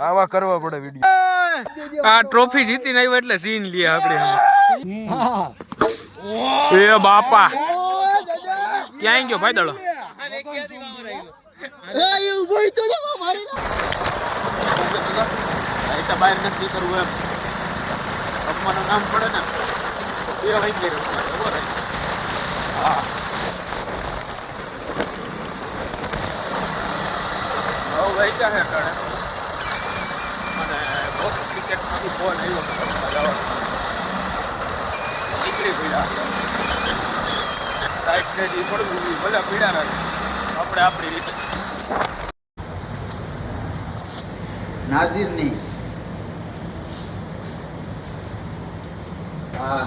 આવા કરવા પડે વીડિયો આ ટ્રોફી જીતીને આવ્યો એટલે સીન લઈએ આપણે એ બાપા. ક્યાં ગયો ભાઈ દડો? બહાર નથી કરવું એમ. અપમાનનું નામ પડે ને. એ વહી ગઈ હા. રહે. હા હવે વહી જાય અટાણે. અને બોક્સ ક્રિકેટમાંથી ફોન આવ્યો. નીકળી પડ્યા. સાઈડ ને ઈ પડવું ઈ ભલે પીડા રાખે. આપણે આપણી રીતે. નાઝીરની. હા.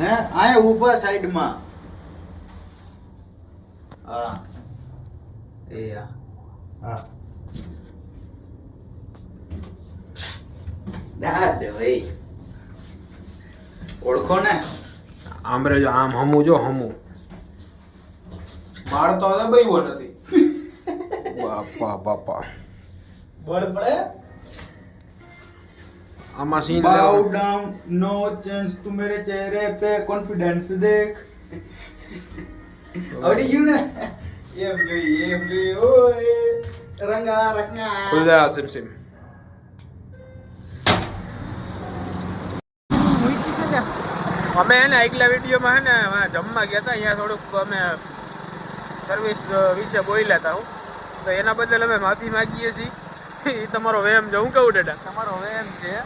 હે? આયા ઊભા સાઈડમાં. એ Ah. હા ભાઈ ઓળખો ને? આમ રે જો આમ હમું જો હમું. માર તો હવે બઈવો નથી. બાપા બાપા. બળ પડે? આમાં સીન down, no chance તું મેરે ચહેરે પે કોન્ફિડન્સ દેખ. આવડી ગયું ને? એમ ગઈ એમ ગઈ ઓય રંગા રંગા. ખુદા સિમ સિમ. અમે હે ને આગલા વિડીયોમાં હે ને જમવા ગયા હતા અહીંયા થોડુંક અમે સર્વિસ વિશે બોલ્યા હતા હું. તો એના બદલ અમે માફી માંગીએ છીએ. એ તમારો વેમ છે. હું કહું દાદા તમારો વેમ છે.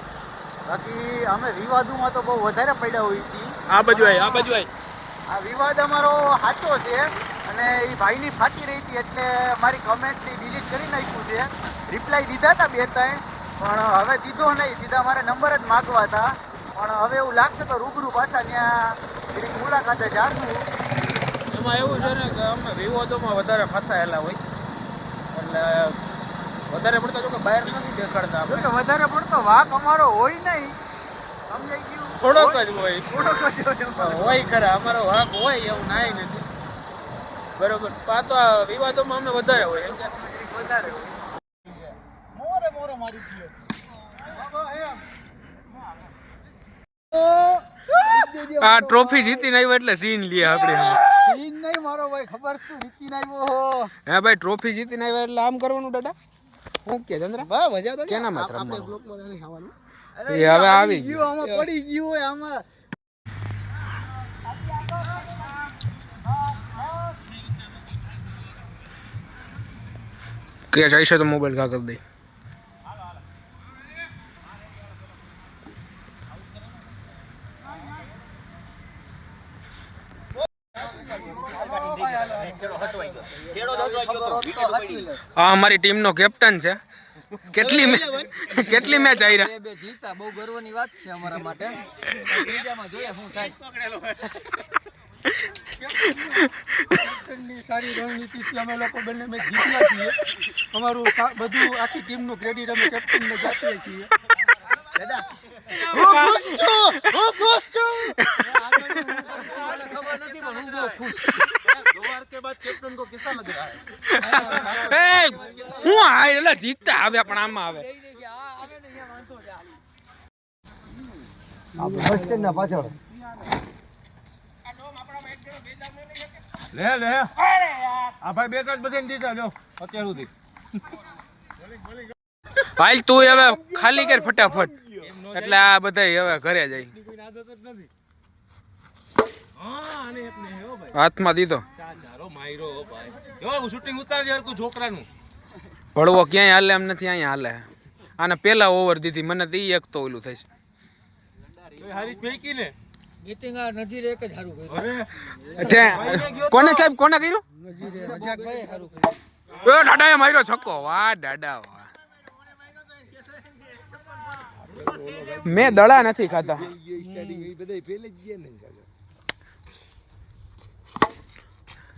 બાકી અમે વિવાદોમાં તો બહુ વધારે પડ્યા હોઈએ છીએ. આ બાજુ આ બાજુ આ વિવાદ અમારો સાચો છે. અને એ ભાઈની ફાટી રહી હતી એટલે મારી કમેન્ટની ડિલીટ કરી નાખ્યું છે. રિપ્લાય દીધા હતા બે ત્રણ પણ હવે દીધો નહીં. સીધા મારે નંબર જ માગવા હતા. પણ હવે એવું લાગશે તો રૂબરૂ પાછા ત્યાં મુલાકાતે જાશું. એમાં એવું છે ને કે અમે વિવાદોમાં વધારે ફસાયેલા હોય. એટલે વધારે પડતો જો કે બહાર નથી દેખાડતા આપણે. વધારે પડતો વાક અમારો હોય નહીં. સમજાઈ ગયું? થોડોક જ હોય. થોડોક જ હોય. હોય ખરા. અમારો વાક હોય એવું નાય નથી. બરોબર. તો વિવાદોમાં અમને વધારે હોય એમ વધારે હોય. મોરે મોરે મારી ગયો આ ટ્રોફી જીતીને આવ્યો એટલે સીન લઈએ આપણે સીન નહીં મારો ભાઈ ખબર શું જીતીને આવ્યો હે? ભાઈ ટ્રોફી જીતીને આવ્યો એટલે આમ કરવાનું દાદા? હું કે ચંદ્ર? બા મજા તો કેના માં રમવાનું અરે હવે આવી ગયો આમાં પડી ગયો હોય આમાં. કે જઈશે તો મોબાઈલ કા કરી દે. આ અમારી ટીમનો કેપ્ટન છે. કેટલી કેટલી મેચ આવી રહ્યા બે જીતા. બહુ ગર્વની વાત છે અમારા માટે. ત્રીજામાં જોઈએ શું થાય. સારી રણનીતિથી અમે લોકો બંને મેચ જીત્યા છીએ અમારું બધું આખી ટીમનું ક્રેડિટ અમે કેપ્ટનને આપીએ છીએ જીતતા આવે પણ આમાં આવે. કઈ નહીં કે આ આવે ને એ વાંધો છે આ. લે લે. આ ભાઈ બે જ બધાને દીધા જો અત્યાર સુધી. ભાઈ તું હવે ખાલી કર ફટાફટ. એટલે આ બધા હવે ઘરે જાય. હાથમાં દીધો. શૂટિંગ ઉતારજે હરકું છોકરાનું ભળવો ક્યાંય હાલે એમ નથી અહીંયા હાલે. આને પેલા ઓવર દીધી મને તો એ એક તો ઓલું થશે આ નજીર એક જ સારું કર્યું. કોને સાહેબ કોને કર્યું? નજીરે રજાકભાઈ સારું કર્યું એ દાદાએ માર્યો છક્કો. વાહ દાદા વાહ. મેં દડા નથી ખાતા.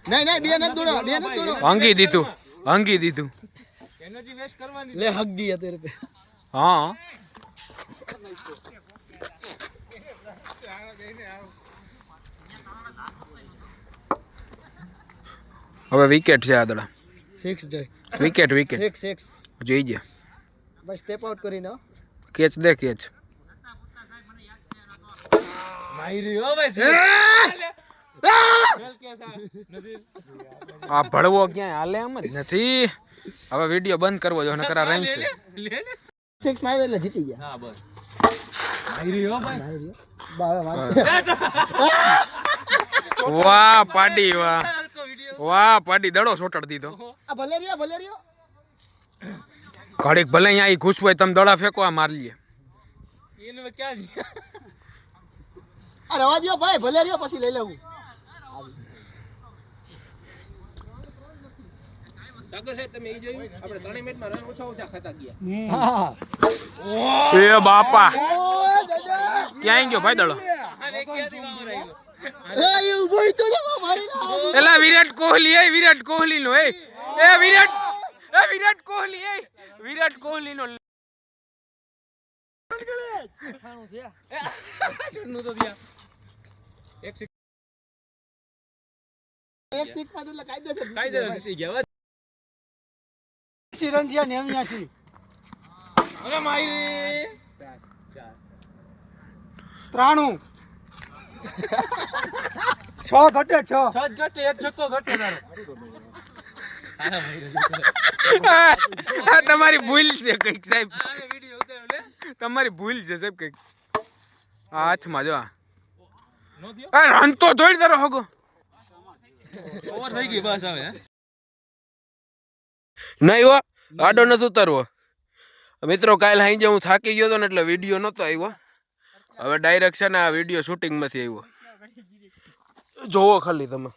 નહીં નહીં બે નથી દોડો બે નથી દોડો. હંગી દીધું હંગી દીધું. એનર્જી વેસ્ટ કરવાની લે હક દી અત્યારે. હા. હવે વિકેટ છે આદડા સિક્સ જાય વિકેટ વિકેટ સિક્સ સિક્સ જોઈ ગયા બસ સ્ટેપ આઉટ કરીને કેચ દે કેચ આ ભળવો ક્યાંય હાલે એમ જ નથી. હવે વીડિયો બંધ કરવો જો નકરા રેમ છે સિક્સ મારી એટલે જીતી ગયા. હા બસ. વાહ પાડી વાહ. વાહ પાડી દડો સોટાડ દીધો. ભલે રહ્યો ભલે રહ્યો. ઘડીક ભલે અહીંયા ઘૂસ હોય તમે દડા ફેંકો આ માર લે. રવા દ્યો ભાઈ ભલે રહ્યો પછી લઈ લેવું. એ બાપા. ક્યાંય ગયો ભાઈ દડો? મારી. એલા વિરાટ કોહલી એ વિરાટ કોહલી નો એ. એ વિરાટ એ વિરાટ કોહલી એ. વિરાટ કોહલી નો. ચિરંજીયા નેવ્યાસી અરે માયરી ત્રાણું. છ ઘટે છ. ઘટે એક છક્કો ઘટે તમારી ભૂલ છે કંઈક સાહેબ. આને વિડિયો ઉતાર્યો લે તમારી ભૂલ છે સાહેબ કંઈક. આ હાથમાં જો આ. નો થયો? રન તો જોઈ તારો હગો. ઓવર થઈ ગઈ બસ હવે નહીં હો આડો નથી ઉતારવો. મિત્રો કાલ હાઈ હું થાકી ગયો હતો ને એટલે વીડિયો નહોતો આવ્યો. હવે ડાયરેક્ટ છે ને આ વીડિયો શૂટિંગમાંથી આવ્યો. જોવો ખાલી તમે.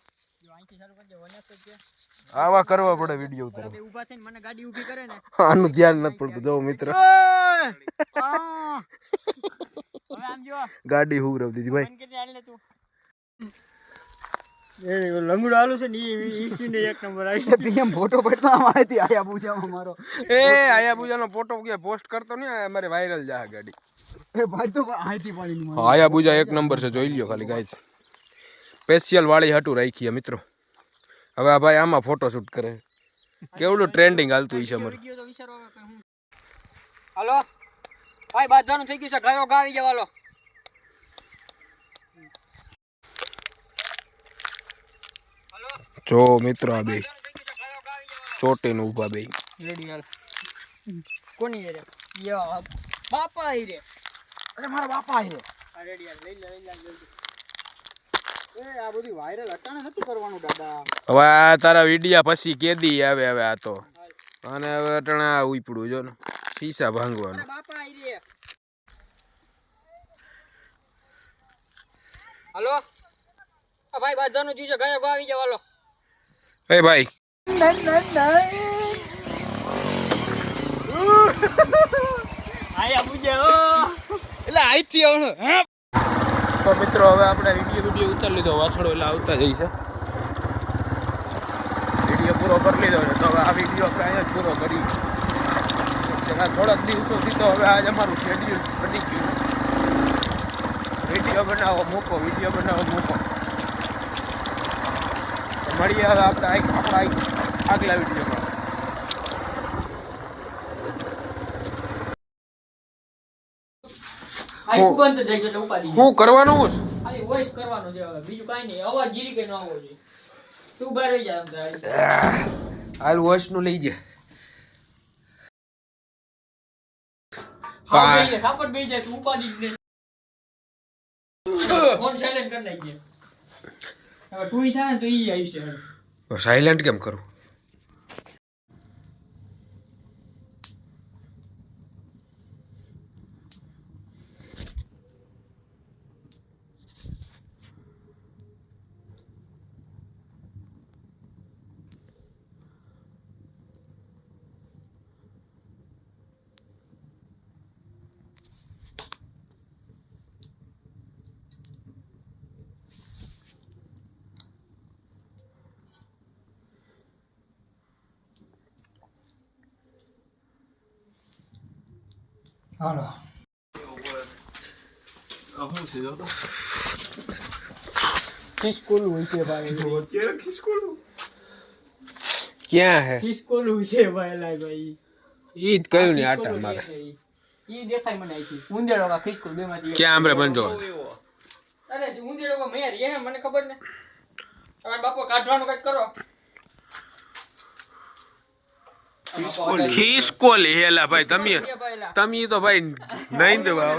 આવા કરવા પડે વીડિયો ઉતારવા. ઊભા થઈને મને ગાડી ઊભી કરે ને. આનું ધ્યાન નથી પડતું. જો મિત્ર. ગાડી હું. રવ ગાડી દીધી ભાઈ બંધ કરીને હાલ ને તું લંગડો આલુ છે ને ઈ એક નંબર આવી પીએમ ફોટો પડતા માહિતી આયા પૂજામાં મારો. એ આયા ફોટો કે પોસ્ટ કરતો નહીં અમારે વાયરલ જા ગાડી. એ ભાઈ તો માહિતી પાણી આયા બુજા એક નંબર છે જોઈ લ્યો ખાલી ગાઈસ સ્પેશિયલ વાળી હાટુ રાખીએ મિત્રો. હવે આ ભાઈ આમાં ફોટો શૂટ કરે. કેવડું ટ્રેન્ડિંગ હાલતું છે અમારું. હાલો ભાઈ બાંધવાનું થઈ ગયું છે ગાયો ગાવી જવાલો જો મિત્રો આ બે ચોટીને ઊભા બે. કોની રે? બાપા ઈ રે. અરે મારા બાપા આયે આ રેડી હાલ લઈ લે લઈ લે આ બધી વાયરલ અટાણે નથી કરવાનું દાદા. હવે તારા વિડિયા પછી કેદી આવે હવે આ તો. અને હવે અટણા ઉપડું જો ને. શીશા ભાંગવાનું. બાપા ઈ રે. હાલો? આ ભાઈ થયું છે ગાયો આવી જવાલો એ ભાઈ. તો મિત્રો હવે આપણે વીડિયો વીડિયો ઉતારી લીધો. વાછડો એટલે આવતા જઈ છે. વીડિયો પૂરો કરી લીધો છે. તો હવે આ વીડિયો આપણે અહીંયા જ પૂરો કરી થોડાક દિવસોથી તો હવે આજ અમારું શેડ્યુલ બની ગયું. વીડિયો બનાવો મૂકો વીડિયો બનાવો મૂકો. મળીએ હવે આપણે આપણા આગલા વિડીયોમાં. શું કરવાનું છે વોઇસ કરવાનો છે હવે. બીજું કાંઈ નહીં. અવાજ ગીરી કે ન જોઈએ. તું બહાર રહી જા આમ હાલ લઈ હા હા. બેહી જા સાપટ બેહી જાય તું ઉપાડી જ નહીં ફોન સાયલેન્ટ કરી નાખજે. હવે તું ઈ થાય તો એ આવી છે. સાયલેન્ટ કેમ કરું હાલો. સ્કૂલ છે ભાઈ? ક્યાં હે? ખિસકોલું છે ભાઈ ભાઈ? ઈ જ કયું નહીં આટા મારે. ઈ દેખાય મને અહીંથી. ઉંદેડો કા ખિસકોલ બે માંથી ક્યાં આમરે બંધો અરે ઉંદેડો કા મેર એ મને ખબર ને. તમારા બાપો કાઢવાનું કંઈક કરો. ખિસકોલી. હેલા ભાઈ તમે એ. તમે તો ભાઈ નહીં દેવા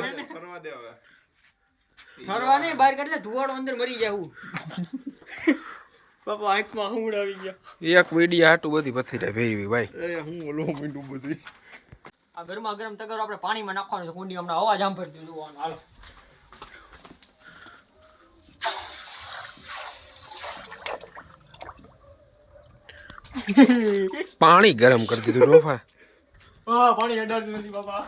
ફરવા નહીં બહાર કાઢલે ધુવાડો અંદર મરી જાવું બાપા આંખમાં હું આવી ગયા. એક વીડિયા હાટું બધી પથરી ભેરવી ભાઈ. આ ગરમા ગરમ તગરો આપણે પાણીમાં નાખવાનું છે કુંડી હમણાં અવાજ સાંભળતી જોવાનું. હાલો. પાણી ગરમ કરી દીધું રોફા. પાણી અડાડતું નથી બાપા.